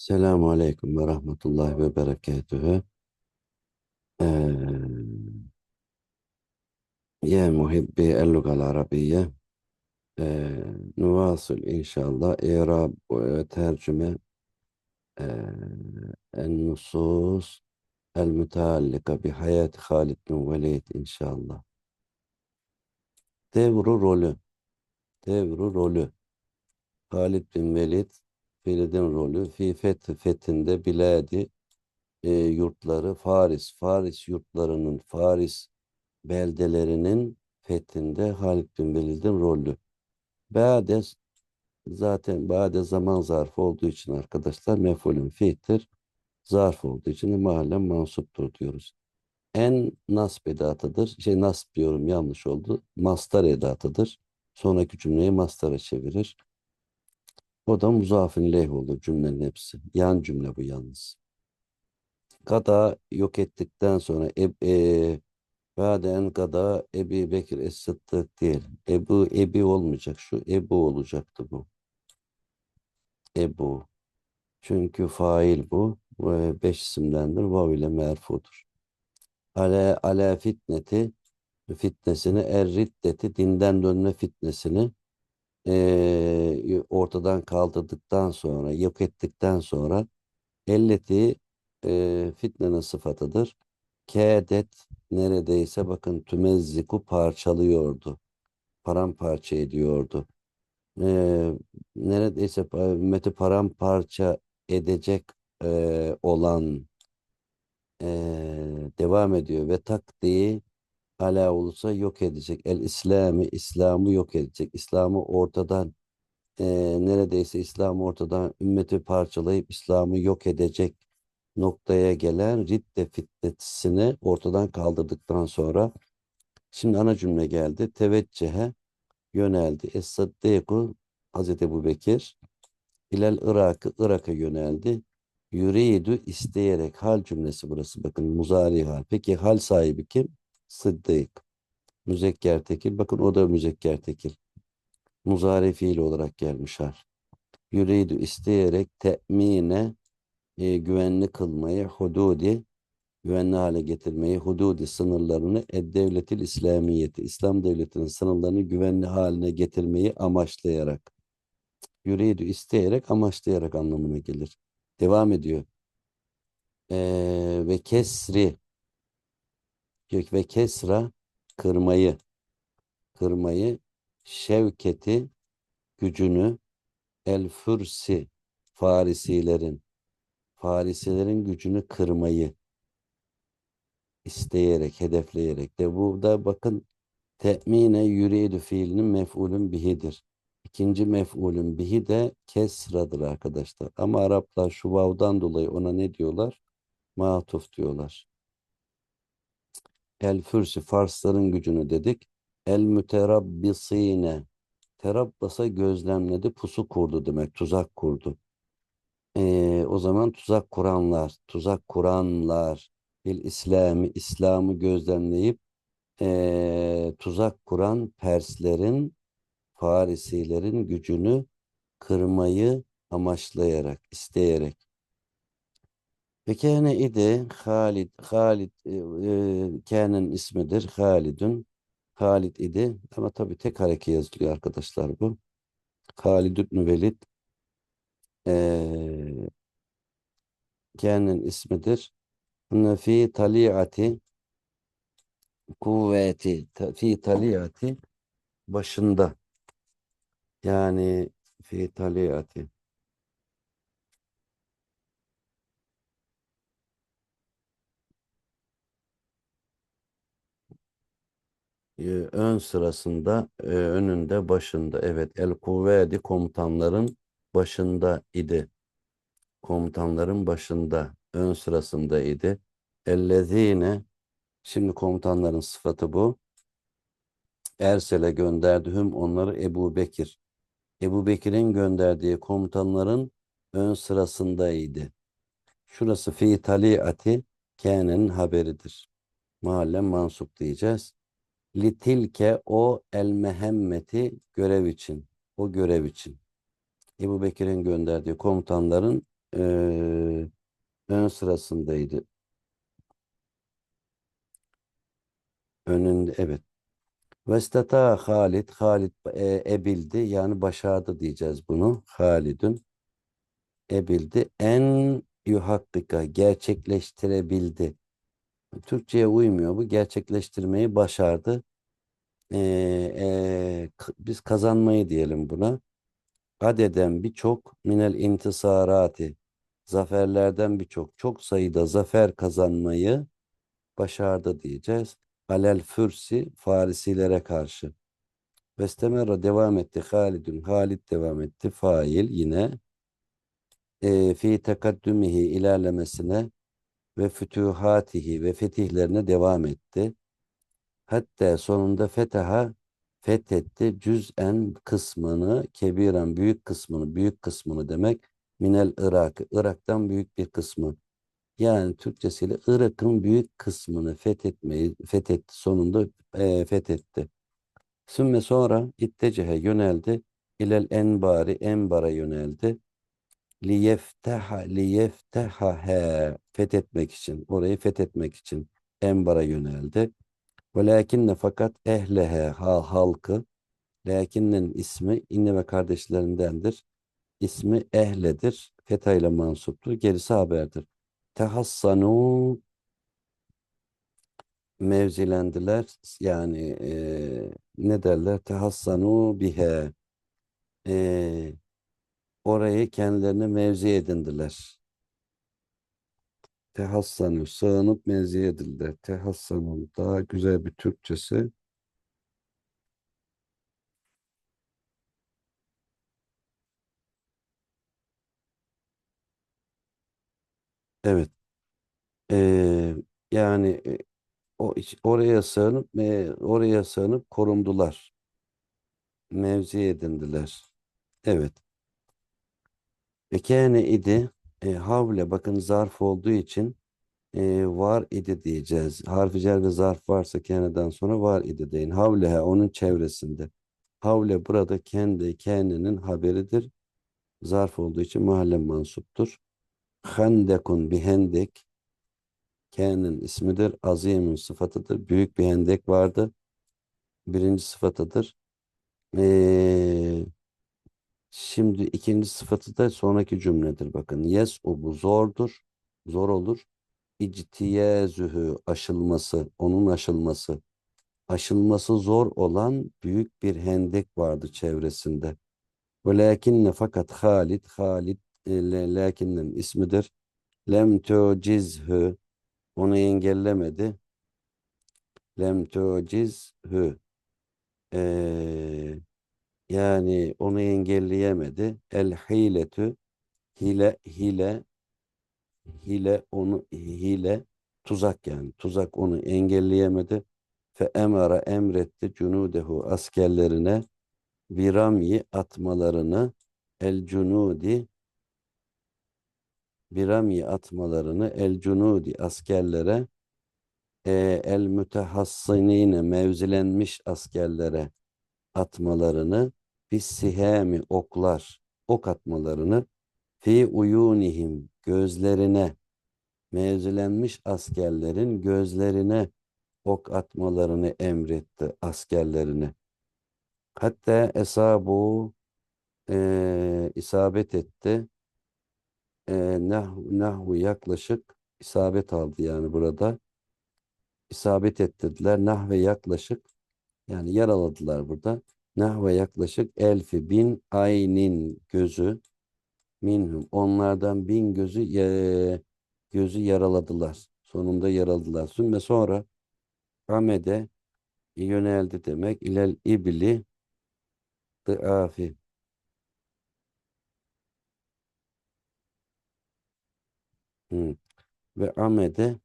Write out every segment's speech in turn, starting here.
Selamun Aleyküm ve Rahmetullahi ve Berekatühü. Ee, ya muhibbi el-lugal arabiyye. Ee, nuvasıl inşallah İrab ve tercüme ee, en-nusus el-müteallika bi hayat Halid bin Velid inşallah. Devru rolü. Devru rolü. Halid bin Velid Velid'in rolü fi fethi fethinde biladi e, yurtları Faris, Faris yurtlarının, Faris beldelerinin fethinde Halid bin Velid'in rolü. Bade zaten bade zaman zarfı olduğu için arkadaşlar mef'ulün fi'tir. Zarf olduğu için mahallen mansuptur diyoruz. En nasb edatıdır. Şey nasb diyorum yanlış oldu. Mastar edatıdır. Sonraki cümleyi mastara çevirir. O da muzafin leh olur cümlenin hepsi. Yan cümle bu yalnız. Kada yok ettikten sonra e, Baden gada Ebi Bekir Es-Sıddık değil. Ebu Ebi olmayacak. Şu Ebu olacaktı bu. Ebu. Çünkü fail bu. Ve beş isimlendir. Vav ile merfudur. Ale, ale fitneti fitnesini er riddeti dinden dönme fitnesini e, ortadan kaldırdıktan sonra yok ettikten sonra elleti e, fitnenin sıfatıdır. Kâdet neredeyse bakın tümezziku parçalıyordu. Paramparça ediyordu. Ee, neredeyse ümmeti paramparça edecek e, olan e, devam ediyor ve takdiği ala olursa yok edecek. El İslami, İslam'ı yok edecek. İslam'ı ortadan e, neredeyse İslam'ı ortadan ümmeti parçalayıp İslam'ı yok edecek noktaya gelen ridde fitnesini ortadan kaldırdıktan sonra şimdi ana cümle geldi. Teveccühe yöneldi. Es-Saddiku Hazreti Ebu Bekir ilel Irak'ı Irak'a yöneldi. Yürüydü isteyerek hal cümlesi burası bakın muzari hal. Peki hal sahibi kim? Sıddık. Müzekker tekil. Bakın o da müzekker tekil. Muzari fiil olarak gelmiş hal. Yürüydü isteyerek temine e, güvenli kılmayı, hududi, güvenli hale getirmeyi, hududi sınırlarını, ed-devletil İslamiyeti, İslam devletinin sınırlarını güvenli haline getirmeyi amaçlayarak, yürüydü isteyerek, amaçlayarak anlamına gelir. Devam ediyor. Ee, ve kesri, ve kesra, kırmayı, kırmayı, şevketi, gücünü, el fürsi, Farisilerin, Farisilerin gücünü kırmayı isteyerek, hedefleyerek de burada bakın temine yürüydü fiilinin mef'ulün bihidir. İkinci mef'ulün bihi de kesradır arkadaşlar. Ama Araplar şu vavdan dolayı ona ne diyorlar? Matuf diyorlar. El fürsi Farsların gücünü dedik. El müterabbisine terabbasa gözlemledi, pusu kurdu demek, tuzak kurdu. Ee, o zaman tuzak kuranlar, tuzak kuranlar, bil İslami, İslam'ı gözlemleyip ee, tuzak kuran Perslerin, Farisilerin gücünü kırmayı amaçlayarak, isteyerek. Ve kâne idi Halid, Halid e, e, kâne'nin ismidir, Halidun. Halid idi ama tabii tek hareke yazılıyor arkadaşlar bu. Halid ibn Velid e, kâne'nin ismidir. Fi taliati kuvveti fi taliati başında yani fi taliati e, ön sırasında e, önünde başında evet el kuvveti komutanların başında idi komutanların başında ön sırasında idi ellezine şimdi komutanların sıfatı bu Ersel'e gönderdi onları Ebu Bekir Ebu Bekir'in gönderdiği komutanların ön sırasındaydı. Şurası fi taliati kâne'nin haberidir. Mahallen mansup diyeceğiz. Litilke o el mehemmeti görev için. O görev için. Ebu Bekir'in gönderdiği komutanların Ee, ön sırasındaydı. Önünde evet. Vestata Halid, Halid e, ebildi yani başardı diyeceğiz bunu. Halidun ebildi. En yuhakkika gerçekleştirebildi. Türkçe'ye uymuyor bu. Gerçekleştirmeyi başardı. Ee, e, k- biz kazanmayı diyelim buna. Adeden birçok minel intisarati zaferlerden birçok çok sayıda zafer kazanmayı başardı diyeceğiz. Alel fürsi Farisilere karşı. Vestemera devam etti. Halidun Halid devam etti. Fail yine e, fi tekaddümihi ilerlemesine ve fütühatihi ve fetihlerine devam etti. Hatta sonunda fetaha fethetti cüz'en kısmını, kebiren büyük kısmını, büyük kısmını demek minel Irak, Irak'tan büyük bir kısmı. Yani Türkçesiyle Irak'ın büyük kısmını fethetmeyi fethetti. Sonunda e, fethetti. Sümme sonra ittecehe yöneldi. İlel enbari enbara yöneldi. Liyefteha liyefteha he fethetmek için orayı fethetmek için enbara yöneldi. Velakinne fakat ehlehe ha, halkı lakinnenin ismi inne ve kardeşlerindendir. İsmi ehledir. Fetha ile mansuptur. Gerisi haberdir. Tehassanu mevzilendiler. Yani e, ne derler? Tehassanu bihe. E, orayı kendilerine mevzi edindiler. Tehassanu, sığınıp mevzi edildiler. Tehassanu, daha güzel bir Türkçesi. Evet. E, yani e, o oraya sığınıp oraya sığınıp korundular. Mevzi edindiler. Evet. Ve kâne idi e, havle bakın zarf olduğu için e, var idi diyeceğiz. Harfi cer ve zarf varsa keneden sonra var idi deyin. Havlehe onun çevresinde. Havle burada kendi kendinin haberidir. Zarf olduğu için mahalle mansuptur. Hendekun bir hendek Kâne'nin ismidir. Azimin sıfatıdır. Büyük bir hendek vardı. Birinci sıfatıdır. Ee, şimdi ikinci sıfatı da sonraki cümledir. Bakın yes o bu zordur. Zor olur. İctiyazühü aşılması, onun aşılması. Aşılması zor olan büyük bir hendek vardı çevresinde. Velakinne fakat Halid, Halid e, lakinnen ismidir. Lem tucizhü onu engellemedi. Lem tucizhü Ee, yani onu engelleyemedi. El hiletü hile hile hile onu hile tuzak yani tuzak onu engelleyemedi. Fe emara emretti cunudehu askerlerine biramyi atmalarını el cunudi biramyi atmalarını el cunudi askerlere e, el mütehassinine mevzilenmiş askerlere atmalarını bis sihami oklar ok atmalarını fi uyunihim gözlerine mevzilenmiş askerlerin gözlerine ok atmalarını emretti askerlerine. Hatta esabu e, isabet etti. E, nahvu, nahvu yaklaşık isabet aldı yani burada. İsabet ettirdiler. Nahve yaklaşık yani yaraladılar burada. Nahve yaklaşık elfi bin aynin gözü minhum onlardan bin gözü e, gözü yaraladılar. Sonunda yaraladılar. Sümme sonra Amede yöneldi demek. İlel ibli dıafi. Hı. Ve Amede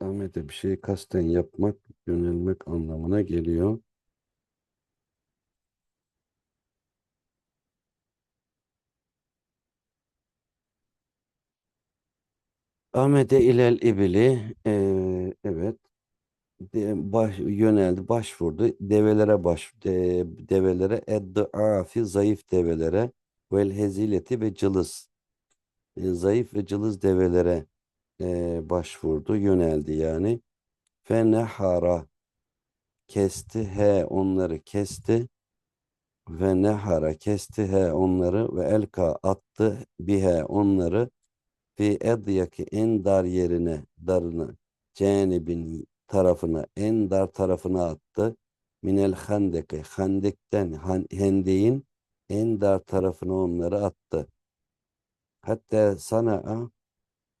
Amede bir şeyi kasten yapmak, yönelmek anlamına geliyor. Amede ilel ibli e, evet de, baş, yöneldi, başvurdu. Develere baş de, develere eddaafi zayıf develere vel hezileti ve cılız. E, zayıf ve cılız develere e, başvurdu, yöneldi yani. Fenehara kesti he onları kesti. Ve nehara kesti he onları ve elka attı bihe onları. Fi edyaki en dar yerine darını cenibin tarafına en dar tarafına attı. Minel handeki handekten han, hendeğin en dar tarafına onları attı. Hatta sana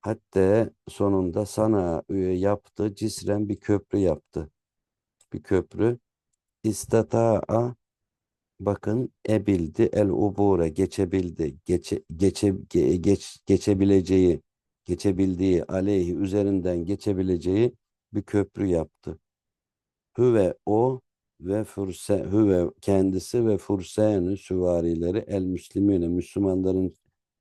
hatta sonunda sana yaptı cisren bir köprü yaptı. Bir köprü. İstata'a bakın ebildi el ubure geçebildi. Geçe, geçe, ge- geç, geçebileceği geçebildiği aleyhi üzerinden geçebileceği bir köprü yaptı. Hüve o ve furse hüve kendisi ve fursenü süvarileri el müslimine Müslümanların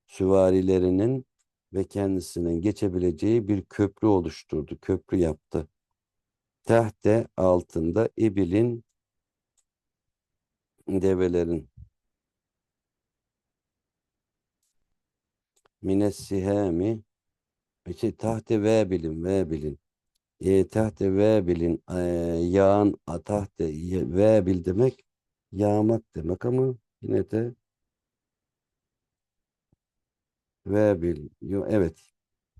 süvarilerinin ve kendisinin geçebileceği bir köprü oluşturdu. Köprü yaptı. Tahte altında ibilin develerin minessihami işte tahte ve bilin ve bilin e, tahte ve bilin e, yağan tahte ve bil demek yağmak demek ama yine de ve bil evet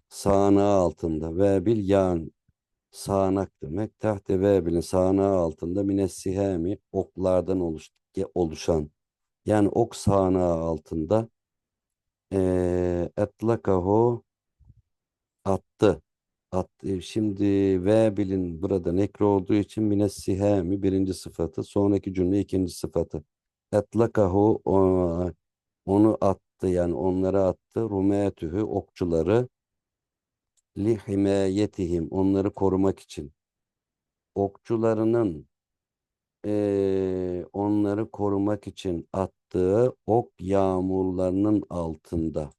sağanağı altında ve bil yağan sağanak demek tahte ve bilin sağanağı altında minessihami oklardan oluş, oluşan yani ok sağanağı altında e, etlakahu attı. Attı. Şimdi ve bilin burada nekre olduğu için minessihami birinci sıfatı. Sonraki cümle ikinci sıfatı. Etlakahu onu attı yani onlara attı. Rumetühü okçuları li himayetihim onları korumak için. Okçularının eee, onları korumak için attığı ok yağmurlarının altında.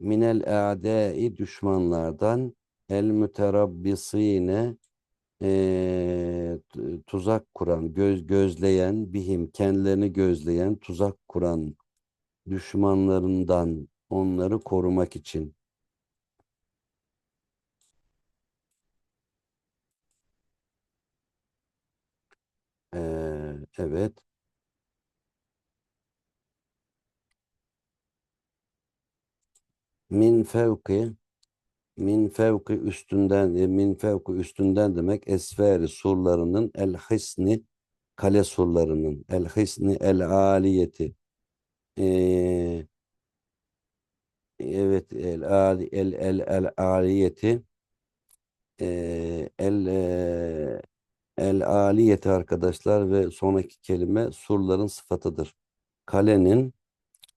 minel a'dai düşmanlardan el müterabbisine t- tuzak kuran, göz gözleyen, bihim kendilerini gözleyen, tuzak kuran düşmanlarından onları korumak için. Eee, evet. Min fevki min fevki üstünden e, min fevki üstünden demek esferi surlarının el hisni kale surlarının el hisni el aliyeti. Eee Evet el ali el el el aliyeti. Eee, el eee, el aliyeti arkadaşlar ve sonraki kelime surların sıfatıdır. Kalenin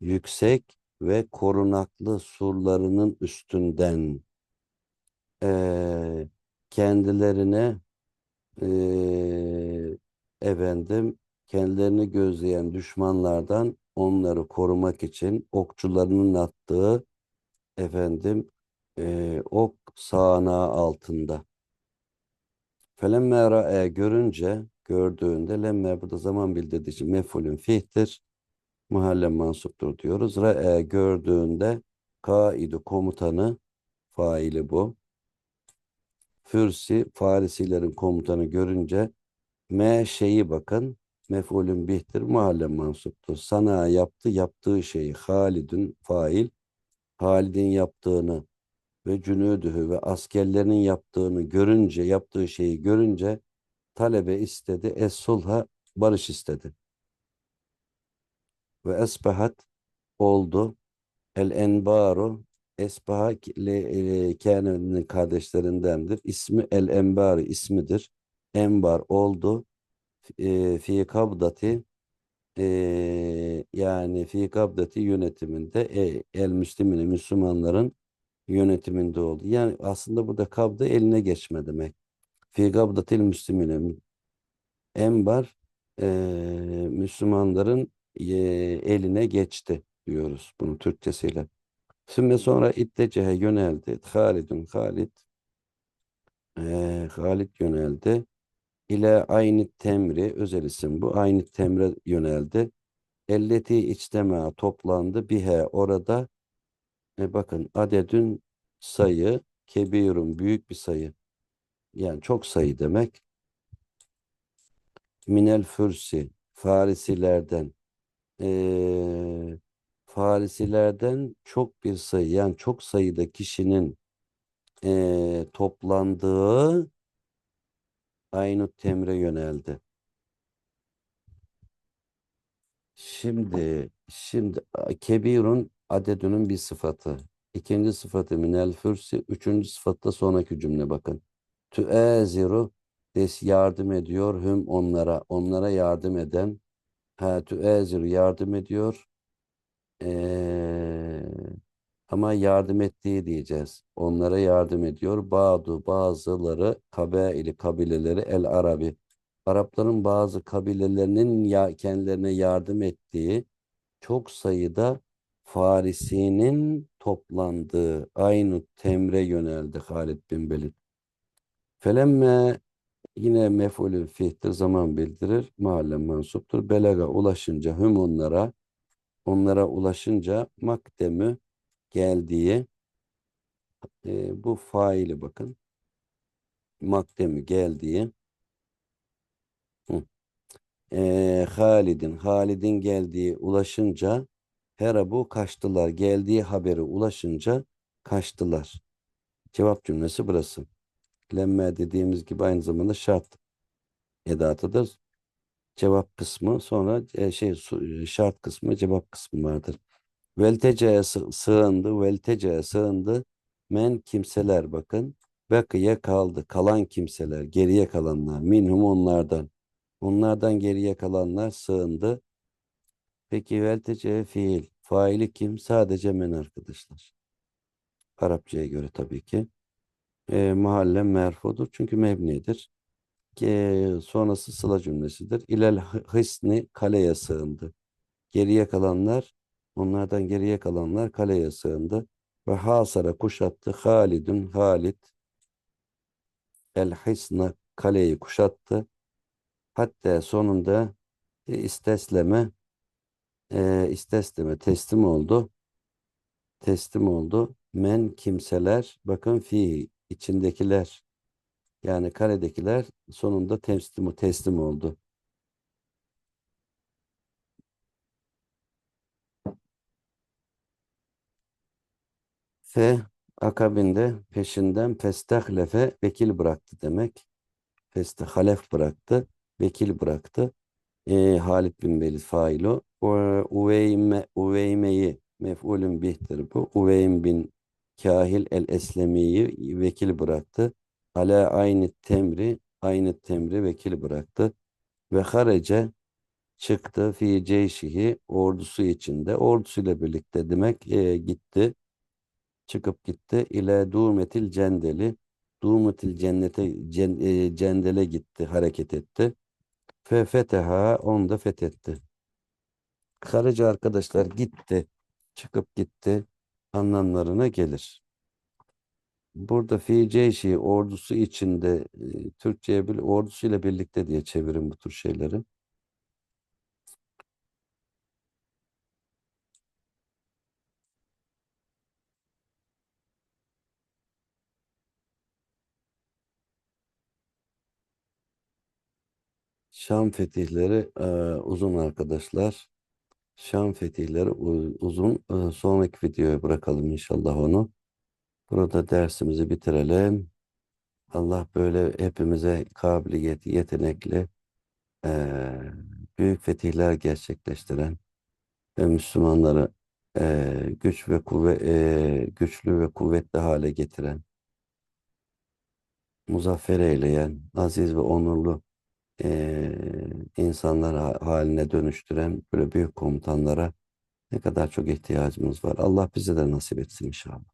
yüksek ve korunaklı surlarının üstünden eee, kendilerine eee, efendim kendilerini gözleyen düşmanlardan onları korumak için okçularının attığı efendim e, ok sağanağı altında. Felemme ra'e görünce, gördüğünde lemme burada zaman bildirdiği için mef'ulün fihtir. Mahalle mansuptur diyoruz. Ra'e gördüğünde kaidu komutanı faili bu. Fürsi Farisilerin komutanı görünce me şeyi bakın mef'ulün bihtir mahalle mansuptur. Sana yaptı yaptığı şeyi Halid'in fail Halid'in yaptığını ve cünüdühü ve askerlerinin yaptığını görünce, yaptığı şeyi görünce talebe istedi. Es-sulha barış istedi. Ve esbahat oldu. El enbaru Esbaha Kâne'nin kardeşlerindendir. İsmi El Enbaru ismidir. Enbar oldu. E, fi kabdati yani fi kabdati yönetiminde e, el müslimine Müslümanların yönetiminde oldu. Yani aslında burada kabda eline geçme demek. Fi kabdatil müslimine embar e, Müslümanların eline geçti diyoruz bunun Türkçesiyle. Şimdi sonra ittecehe yöneldi. Halidun Halid e, Halid yöneldi. İle aynı temri özel isim bu. Aynı temre yöneldi. elleti içtema toplandı bihe orada e bakın adedün sayı kebirun büyük bir sayı yani çok sayı demek minel fürsi Farisilerden eee, Farisilerden çok bir sayı yani çok sayıda kişinin eee, toplandığı Aynut Temre yöneldi. Şimdi şimdi kebirun adedünün bir sıfatı. İkinci sıfatı minel fürsi. Üçüncü sıfatta sonraki cümle bakın. Tüeziru des yardım ediyor hüm onlara. Onlara yardım eden. Ha tüeziru yardım ediyor. Ee, ama yardım ettiği diyeceğiz. Onlara yardım ediyor. Badu bazıları kabaili kabileleri el Arabi. Arapların bazı kabilelerinin ya, kendilerine yardım ettiği çok sayıda Farisi'nin toplandığı aynı temre yöneldi Halid bin Velid. Felemme yine mef'ulün fi'tir zaman bildirir. Mahalle mansuptur. Belaga ulaşınca hüm onlara onlara ulaşınca makdemü geldiği e, bu faili bakın. Makdemü geldiği. E, Halid'in Halid'in geldiği ulaşınca herabu kaçtılar. Geldiği haberi ulaşınca kaçtılar. Cevap cümlesi burası. Lemme dediğimiz gibi aynı zamanda şart edatıdır. Cevap kısmı sonra e, şey su- şart kısmı cevap kısmı vardır. Veltece'ye sı- sığındı, veltece'ye sığındı. Men kimseler bakın. Bekiye kaldı. Kalan kimseler, geriye kalanlar. Minhum onlardan. Onlardan geriye kalanlar sığındı. Peki veltece'ye fiil. Faili kim? Sadece men arkadaşlar. Arapçaya göre tabii ki. E, mahalle merfudur çünkü mebnidir. E, sonrası sıla cümlesidir. İlel hısni kaleye sığındı. Geriye kalanlar, onlardan geriye kalanlar kaleye sığındı. Ve hasara kuşattı. Halidun Halid el hisna kaleyi kuşattı. Hatta sonunda e, istesleme e, istesleme teslim oldu. Teslim oldu. Men kimseler bakın fi içindekiler yani kaledekiler sonunda teslim teslim oldu. Fe akabinde peşinden festehlefe vekil bıraktı demek. Festehalef bıraktı. Vekil bıraktı. E, Halid bin Velid fail o. O- Uveyme, Uveyme'yi mef'ulün bihtir bu. Uveym bin Kahil el-Eslemi'yi vekil bıraktı. Ala aynı temri aynı temri vekil bıraktı. Ve harece çıktı fi ceyşihi ordusu içinde. Ordusuyla birlikte demek e, gitti çıkıp gitti. İle Dumetil Cendeli. Dumetil cennete cen, e, cendele gitti, hareket etti. Fe feteha onu da fethetti. Karıcı arkadaşlar gitti, çıkıp gitti anlamlarına gelir. Burada fi ceyşi ordusu içinde e, Türkçe'ye bir ordusuyla birlikte diye çevirin bu tür şeyleri. Şam fetihleri e, uzun arkadaşlar. Şam fetihleri uzun. E, sonraki videoya bırakalım inşallah onu. Burada dersimizi bitirelim. Allah böyle hepimize kabiliyet, yetenekli, eee, büyük fetihler gerçekleştiren ve Müslümanları eee, güç ve kuvvet, güçlü ve kuvvetli hale getiren, muzaffer eyleyen, aziz ve onurlu eee, insanlar ha- haline dönüştüren böyle büyük komutanlara ne kadar çok ihtiyacımız var. Allah bize de nasip etsin inşallah.